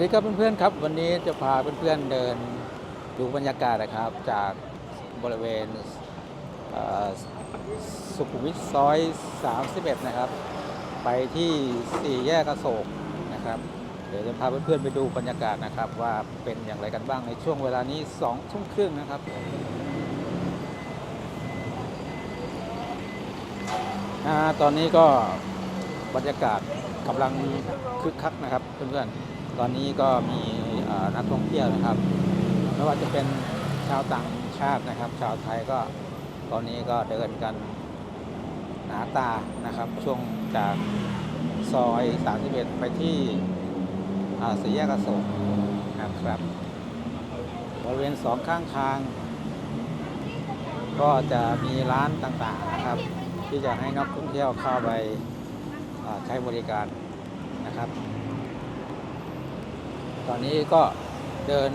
ดีครับเพื่อนๆครับ วันนี้จะพาเพื่อนๆเดินดูบรรยากาศนะครับ จากบริเวณสุขุมวิทซอย 31 นะครับ ไปที่สี่แยกอโศกนะครับ เดี๋ยวจะพาเพื่อนๆไปดูบรรยากาศนะครับ ว่าเป็นอย่างไรกันบ้างในช่วงเวลานี้2ทุ่มครึ่งนะครับอตอนนี้ก็บรรยากาศกำลังคึกคักนะครับเพื่อนๆ ตอนนี้ก็มีนักท่องเที่ยวนะครับไม่ว่าจะเป็นชาวต่างชาตินะครับ ชาวไทยก็ตอนนี้ก็เดินกันหนาตานะครับ ช่วงจากซอย31ไปที่สี่แยกอโศกนะครับบริเวณสองข้างทาง ก็จะมีร้านต่างๆนะครับ ที่จะให้นักท่องเที่ยวเข้าไปใช้บริการนะครับ ตอนนี้ก็เดิน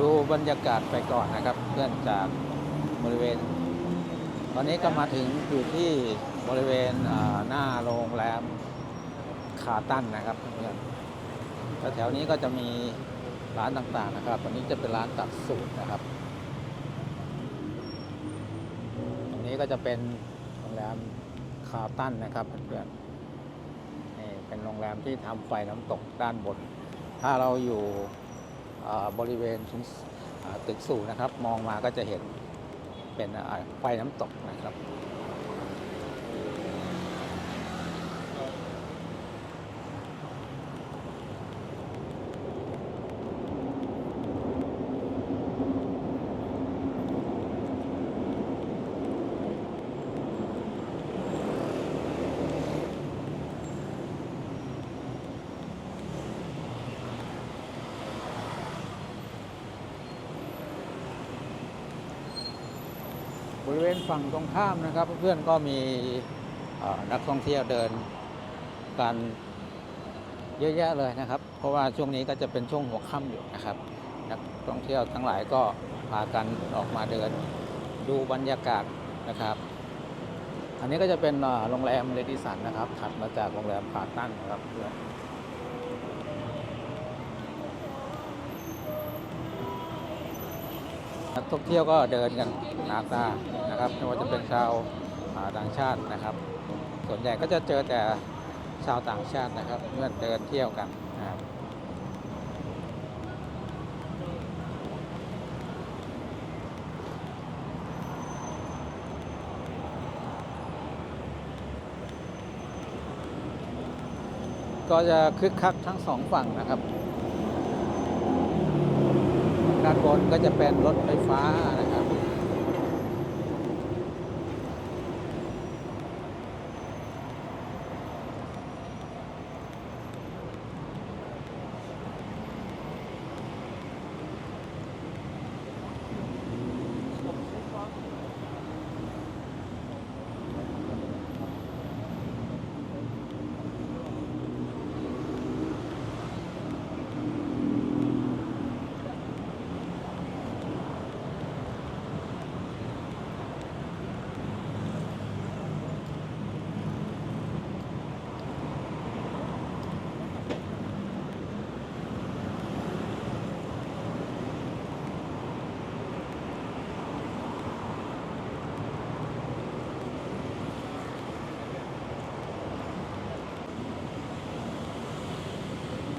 ดูบรรยากาศไปก่อนนะครับ เพื่อนจากบริเวณ ตอนนี้ก็มาถึงอยู่ที่บริเวณหน้าโรงแรมขาตั้นนะครับเพื่อนแถวนี้ก็จะมีร้านต่างๆนะครับตอนนี้จะเป็นร้านตัดสูตรนะครับ ตรงนี้ก็จะเป็นโรงแรมคาร์ตันนะครับเพื่อนๆนี่เป็นโรงแรมที่ทำไฟน้ำตกด้านบน ถ้าเราอยู่บริเวณตึกสูงนะครับ มองมาก็จะเห็นเป็นไฟน้ำตกนะครับ ริเวณฝั่งตรงข้ามนะครับ เพื่อนๆก็มีนักท่องเที่ยวเดินกันเยอะแยะเลยนะครับ เพราะว่าช่วงนี้ก็จะเป็นช่วงหัวค่ำอยู่นะครับ นักท่องเที่ยวทั้งหลายก็พากันออกมาเดินดูบรรยากาศนะครับ อันนี้ก็จะเป็นโรงแรมเรดิสันนะครับถัดมาจากโรงแรมพาตันนะครับเพื่อน นักท่องเที่ยวก็เดินกันหนาตานะครับไม่ว่าจะเป็นชาวต่างชาตินะครับ ส่วนใหญ่ก็จะเจอแต่ชาวต่างชาตินะครับเมื่อเดินเที่ยวกันนะครับก็จะคึกคักทั้งสองฝั่งนะครับ ด้านบนก็จะเป็นรถไฟฟ้านะครับ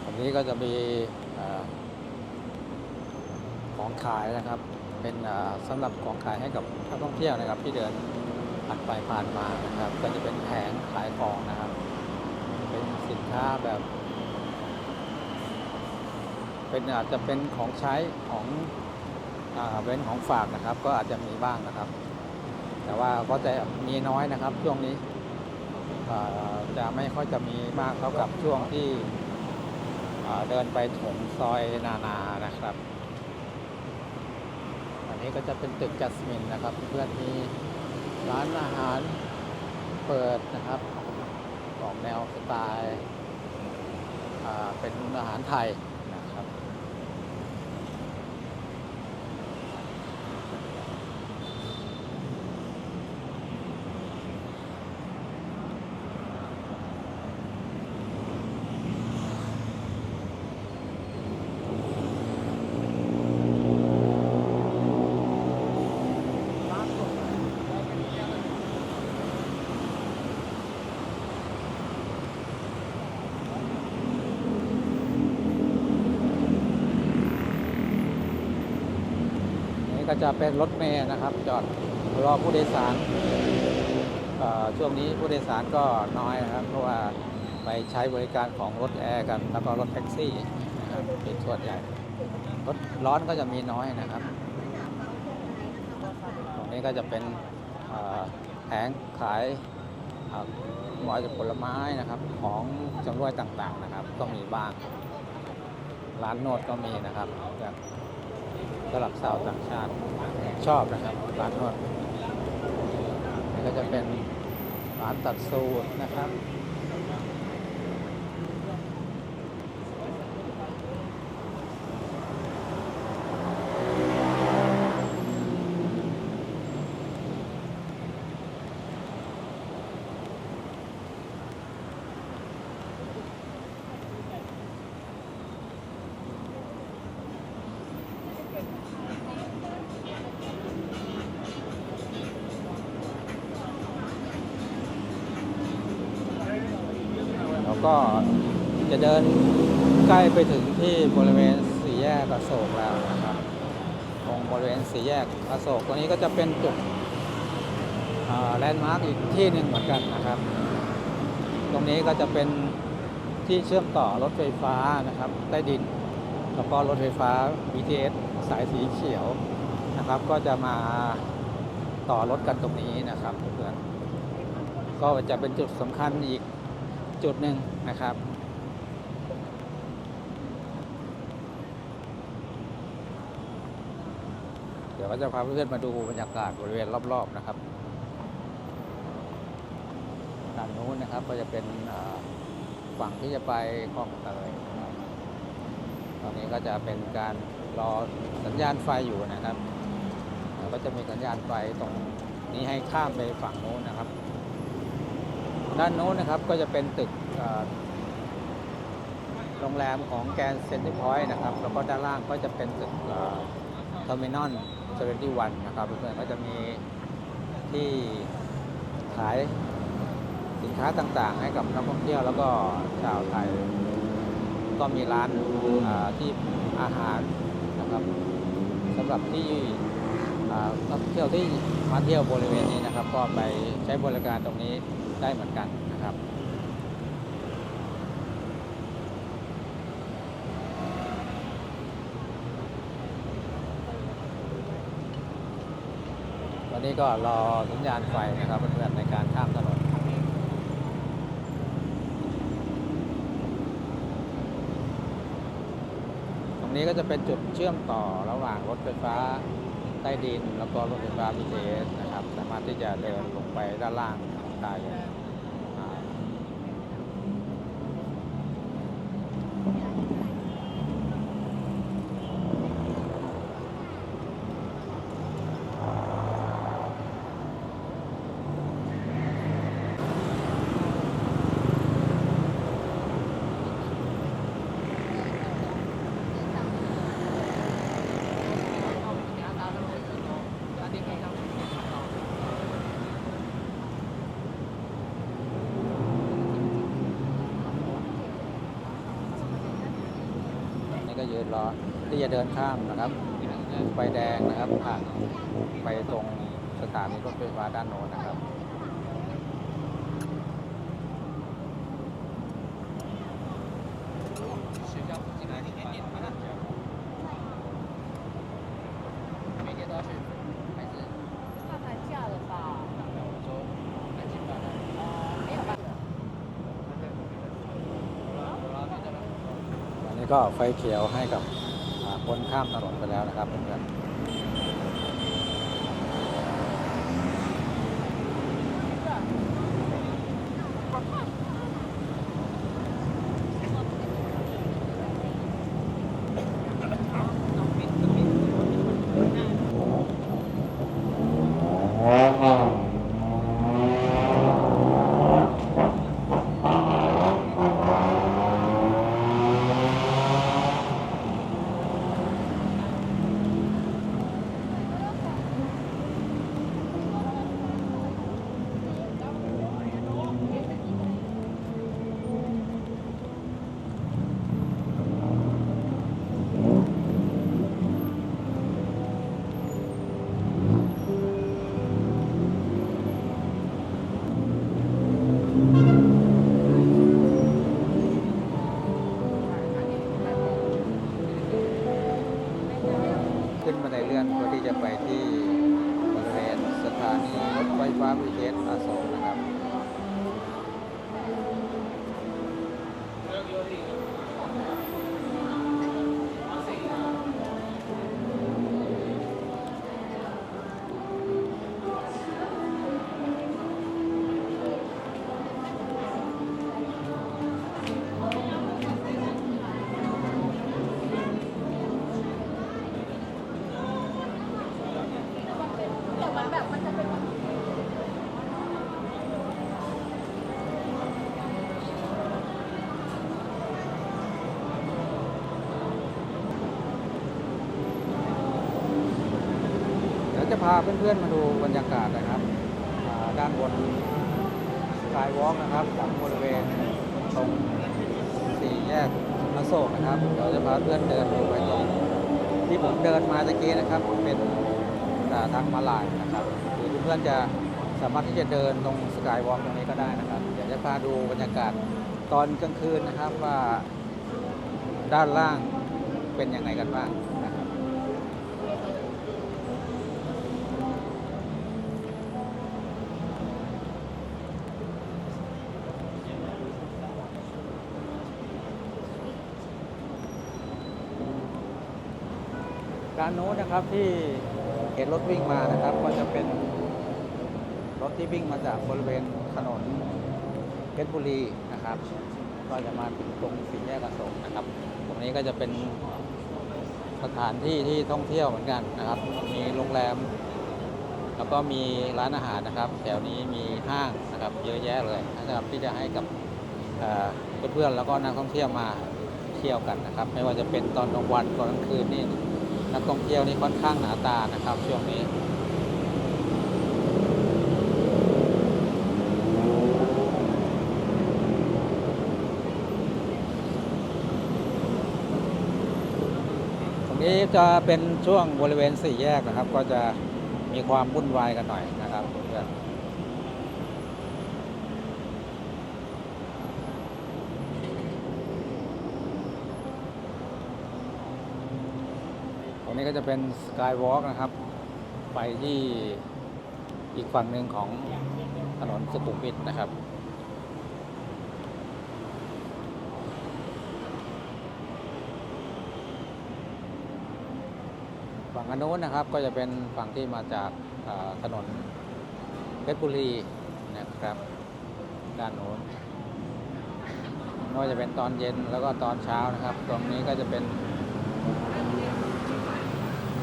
อั นี้ก็จะมีอของขายนะครับ เป็นเอ่อสำหรับของขายให้กับนักท่องเที่ยวนะครับ ที่เดินผ่านไปผ่านมานะครับ ก็จะเป็นแผงขายของนะครับ เป็นสินค้าแบบ เป็นอาจจะเป็นของใช้ของเป็นของฝากนะครับ ก็อาจจะมีบ้างนะครับ แต่ว่าก็จะมีน้อยนะครับช่วงนี้จะไม่ค่อยจะมีมากเท่ากับช่วงที่ เดินไปถงซอยนานานะครับ อันนี้ก็จะเป็นตึกจัสมินนะครับ เพื่อนมีร้านอาหารเปิดนะครับ ของแนวสไตล์เป็นอาหารไทยนะครับ ก็จะเป็นรถเมล์นะครับ จอดรอผู้โดยสารช่วงนี้ผู้โดยสารก็น้อยนะครับ เพราะว่าไปใช้บริการของรถแอร์กัน แล้วก็รถแท็กซี่เป็นส่วนใหญ่ รถร้อนก็จะมีน้อยนะครับ ตรงนี้ก็จะเป็นแผงขายหมอยจากผลไม้นะครับ ของจำรวยต่างๆนะครับ ก็มีบ้าง ร้านโนดก็มีนะครับ สำหรับสาวต่างชาติชอบนะครับร้านโนดก็จะเป็นร้านตัดสูตรนะครับ ก็จะเดินใกล้ไปถึงที่บริเวณสี่แยกอโศกแล้วนะครับ ตรงบริเวณสี่แยกอโศกตรงนี้ก็จะเป็นจุดแลนด์มาร์กอีกที่หนึ่งเหมือนกันนะครับ ตรงนี้ก็จะเป็นที่เชื่อมต่อรถไฟฟ้านะครับใต้ดิน แล้วก็รถไฟฟ้า BTS สายสีเขียวนะครับ ก็จะมาต่อรถกันตรงนี้นะครับเพื่อนก็จะเป็นจุดสำคัญอีก จุดหนึ่งนะครับ เดี๋ยวก็จะพาเพื่อนๆมาดูบรรยากาศบริเวณรอบ ๆ นะครับด้านนู้นนะครับก็จะเป็นฝั่งที่จะไปคลองเตยนะครับตอนนี้ก็จะเป็นการรอสัญญาณไฟอยู่นะครับ ก็จะมีสัญญาณไฟตรงนี้ให้ข้ามไปฝั่งนู้นนะครับ ด้านโน้นนะครับก็จะเป็นตึกโรงแรมของแกนเซ็นทรัลพอยต์นะครับ แล้วก็ด้านล่างก็จะเป็นตึกเทอร์มินอลเซเวนตี้วันนะครับ เพื่อนๆก็จะมีที่ขายสินค้าต่างๆ ให้กับนักท่องเที่ยวแล้วก็ชาวไทย ก็มีร้านที่อาหารนะครับสำหรับที่นักท่องเที่ยวที่ มาเที่ยวบริเวณนี้นะครับ ก็ไปใช้บริการตรงนี้ได้เหมือนกันนะครับวันนี้ก็รอสัญญาณไฟนะครับเพื่อนๆในการข้ามถนนตรงนี้ก็จะเป็นจุดเชื่อมต่อระหว่างรถไฟฟ้า ใต้ดิน แล้วก็รถไฟฟ้าพิเศษนะครับ สามารถที่จะเดินลงไปด้านล่างได้อ่านี่ ก็ยืนรอที่จะเดินข้ามนะครับไฟแดงนะครับผ่านไปตรงสถานีรถไฟฟ้าด้านโน้นนะครับ ก็ไฟเขียวให้กับคนข้ามถนนไปแล้วนะครับเพื่อน ฟ้า BTS อโศก พาเพื่อนๆมาดูบรรยากาศนะครับด้านบนสกายวอล์กนะครับของบริเวณตรงสี่แยกอโศกนะครับเดี๋ยวจะพาเพื่อนเดินดูไปตรงที่ผมเดินมาตะกี้นะครับเป็นทางมาลายนะครับหรือเพื่อนจะสามารถที่จะเดินตรงสกายวอล์กตรงนี้ก็ได้นะครับเดี๋ยวจะพาดูบรรยากาศตอนกลางคืนนะครับว่าด้านล่างเป็นยังไงกันบ้างนะครับ การโน้นนะครับที่เห็นรถวิ่งมานะครับ ก็จะเป็นรถที่วิ่งมาจากบริเวณถนนเพชรบุรีนะครับ ก็จะมาถึงตรงสี่แยกอโศกนะครับ ตรงนี้ก็จะเป็นสถานที่ที่ท่องเที่ยวเหมือนกันนะครับ มีโรงแรม แล้วก็มีร้านอาหารนะครับ แถวนี้มีห้างนะครับเยอะแยะเลยนะครับที่จะให้กับเพื่อนๆแล้วก็นักท่องเที่ยวมาเที่ยวกันนะครับ ไม่ว่าจะเป็นตอนกลางวันตอนกลางคืนนี่ นักท่องเที่ยวนี่ค่อนข้างหนาตานะครับช่วงนี้ตรงนี้จะเป็นช่วงบริเวณสี่แยกนะครับ ก็จะมีความวุ่นวายกันหน่อยนะครับเพื่อนตรง นี้ก็จะเป็นสกายวอล์กนะครับ ไปที่อีกฝั่งหนึ่งของถนนสุขุมวิทนะครับฝั่งอนนุนนะครับก็จะเป็นฝั่งที่มาจากถนนเพชรบุรีนะครับ ด้านโน้นไม่ว่าจะเป็นตอนเย็นแล้วก็ตอนเช้านะครับ ตรงนี้ก็จะเป็น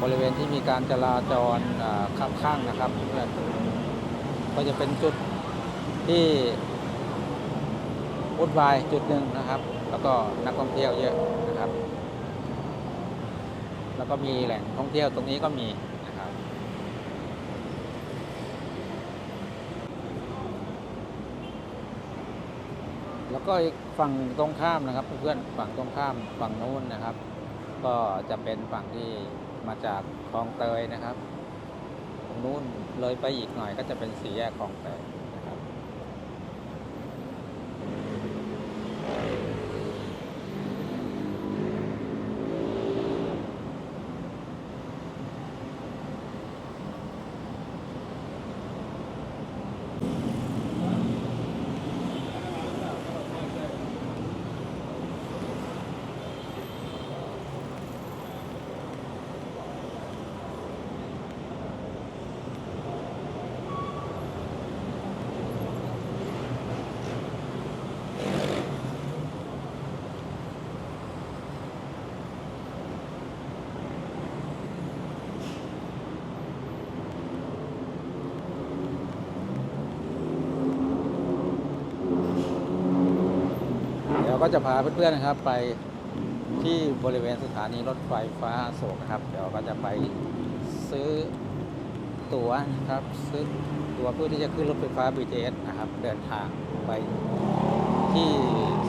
บริเวณที่มีการจราจรเอ่อขับข้างนะครับเพื่อนก็จะเป็นจุดที่วุ่นวายจุดหนึ่งนะครับ แล้วก็นักท่องเที่ยวเยอะนะครับ แล้วก็มีแหล่งท่องเที่ยวตรงนี้ก็มีนะครับแล้วก็อีกฝั่งตรงข้ามนะครับเพื่อนๆฝั่งตรงข้ามฝั่งนู้นนะครับ ก็จะเป็นฝั่งที่ มาจากคลองเตยนะครับตรงนู้นเลยไปอีกหน่อยก็จะเป็นสี่แยกคลองเตย ก็จะพาเพื่อนๆนะครับ ไปที่บริเวณสถานีรถไฟฟ้าโศกนะครับ เดี๋ยวก็จะไปซื้อตั๋วนะครับ ซื้อตั๋วเพื่อที่จะขึ้นรถไฟฟ้า BTS นะครับ เดินทางไปที่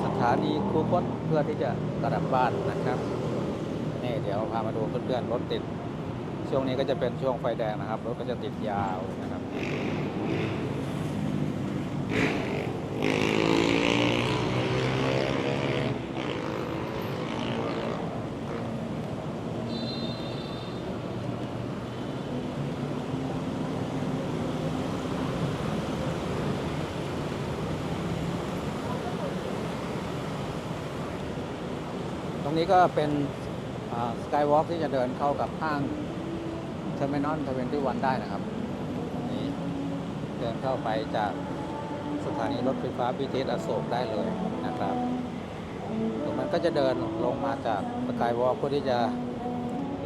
สถานีคูคตเพื่อที่จะกลับบ้านนะครับนี่เดี๋ยวพามาดูเพื่อนๆรถติด ช่วงนี้ก็จะเป็นช่วงไฟแดงนะครับรถก็จะติดยาวนะครับ รงนี้ก็เป็นสกายวอล์กที่จะเดินเข้ากับห้างเทอร์มินอลทเวนตี้วันได้นะครับนี้เดินเข้าไปจากสถานีรถไฟฟ้า BTS อโศกได้เลยนะครับตรงนั้นก็จะเดินลงมาจากสกายวอล์กเพื่อที่จะ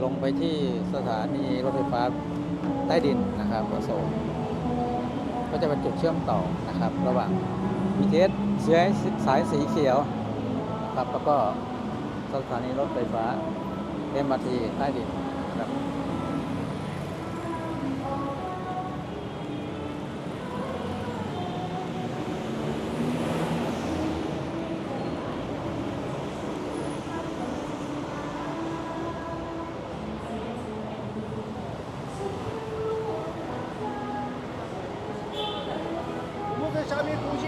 ลงไปที่สถานีรถไฟฟ้าใต้ดินนะครับอโศกก็จะเป็นจุดเชื่อมต่อนะครับ ระหว่าง BTS สายสายสีเขียวครับแล้วก็ สถานีรถไฟฟ้า MRT ใต้ดินครับชามีกูช